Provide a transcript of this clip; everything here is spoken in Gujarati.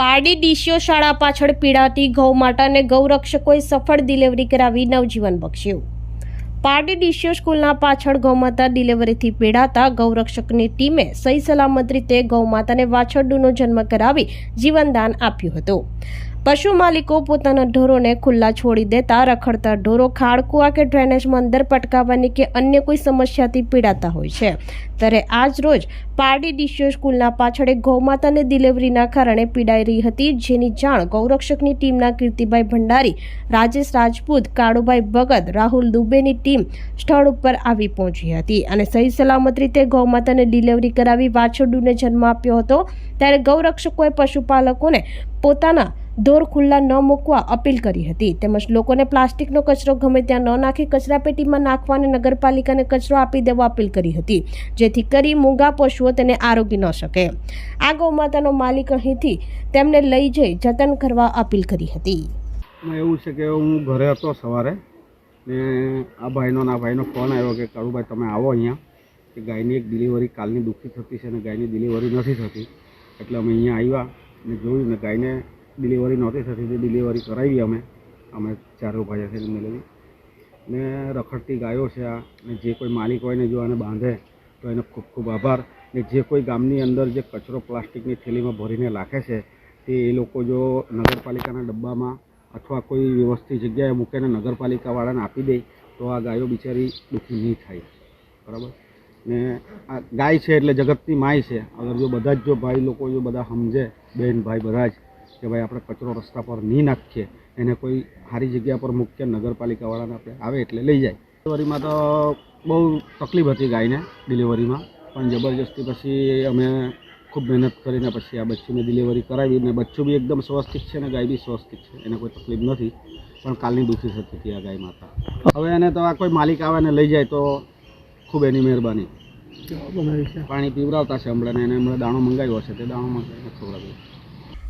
પારડી ડીસીઓ શાળા પાછળ પીડાતી ગૌ માતાને ગૌરક્ષકોએ સફળ ડિલિવરી કરાવી નવજીવન બક્ષ્યું. પારડી ડીસીઓ સ્કૂલના પાછળ ગૌમાતા ડિલિવરીથી પીડાતા ગૌરક્ષકની ટીમે સહી સલામત રીતે ગૌમાતાને વાછરડુનો જન્મ કરાવી જીવનદાન આપ્યું હતું. પશુ માલિકો પોતાના ઢોરોને ખુલ્લા છોડી દેતા રખડતા ઢોરો, ખાડ, કુવા કે ડ્રેનેજમાં અંદર પટકાવવાની કે અન્ય કોઈ સમસ્યાથી પીડાતા હોય છે. ત્યારે આજ રોજ પારડી ડીસીઓ સ્કૂલના પાછળ એક ગૌમાતાને ડિલિવરીના કારણે પીડાઈ રહી હતી, જેની જાણ ગૌરક્ષકની ટીમના કીર્તિભાઈ ભંડારી, રાજેશ રાજપૂત, કાળુભાઈ ભગત, રાહુલ દુબેની ટીમ સ્થળ ઉપર આવી પહોંચી હતી અને સહી સલામત રીતે ગૌમાતાને ડિલિવરી કરાવી વાછરડુને જન્મ આપ્યો હતો. ત્યારે ગૌરક્ષકોએ પશુપાલકોને પોતાના દોર ખુલ્લા ન મૂકવા અપીલ કરી હતી. તેમજ લોકોને પ્લાસ્ટિકનો કચરો ગમે ત્યાં ન નાખી કચરાપેટીમાં નાખવા અને નગરપાલિકાને કચરો આપી દેવા અપીલ કરી હતી. જેથી કરી મૂંગા પશુઓ તેને આરોગી ન શકે. આ ગૌમાતાનો માલિક અહીંથી તેમને લઈ જઈ જતન કરવા અપીલ કરી હતી. એવું છે કે હું ઘરે હતો સવારે ને આ ભાઈનો ના ભાઈનો ફોન આવ્યો કે, કાળુભાઈ, તમે આવો અહીંયા. કે ગાયની એક ડિલિવરી કાલની દુઃખી થતી છે અને ગાયની ડિલિવરી નથી થતી. એટલે અમે અહીંયા આવ્યા ને જોયું ને ગાયને ડિલિવરી નહોતી થતી તે ડિલિવરી કરાવી અમે. અમે ચારો ભાઈ થઈને મેળવી ને રખડતી ગાયો છે આ, ને જે કોઈ માલિક હોય ને જો આને બાંધે, તો એનો ખૂબ ખૂબ આભાર. ને જે કોઈ ગામની અંદર જે કચરો પ્લાસ્ટિકની થેલીમાં ભરીને રાખે છે, તે એ લોકો જો નગરપાલિકાના ડબ્બામાં અથવા કોઈ વ્યવસ્થિત જગ્યાએ મૂકીને નગરપાલિકાવાળાને આપી દે, તો આ ગાયો બિચારી દુઃખી નહીં થાય. બરાબર? ને આ ગાય છે એટલે જગતની માય છે. અગર જો બધા જ જો ભાઈ લોકો જો બધા સમજે બહેન ભાઈ બધા જ કે ભાઈ આપણે કચરો રસ્તા પર નહીં નાખીએ. એને કોઈ સારી જગ્યા પર મૂકીએ નગરપાલિકાવાળાને આપણે આવે એટલે લઈ જાય. ડિલિવરીમાં તો બહુ તકલીફ હતી ગાયને ડિલિવરીમાં પણ જબરજસ્તી પછી અમે ખૂબ મહેનત કરીને પછી આ બચ્ચુને ડિલિવરી કરાવી ને બચ્ચું બી એકદમ સ્વસ્થિત છે ને ગાય બી સ્વસ્થિત છે. એને કોઈ તકલીફ નથી. પણ કાલની દુઃખી થતી હતી આ ગાય માતા. હવે એને તો આ કોઈ માલિક આવે ને લઈ જાય તો ખૂબ એની મહેરબાની. પાણી પીવડાવતા છે હમણાં એને હમણાં દાણો મંગાવ્યો છે તે દાણો મંગાવીને ખવડાવ્યો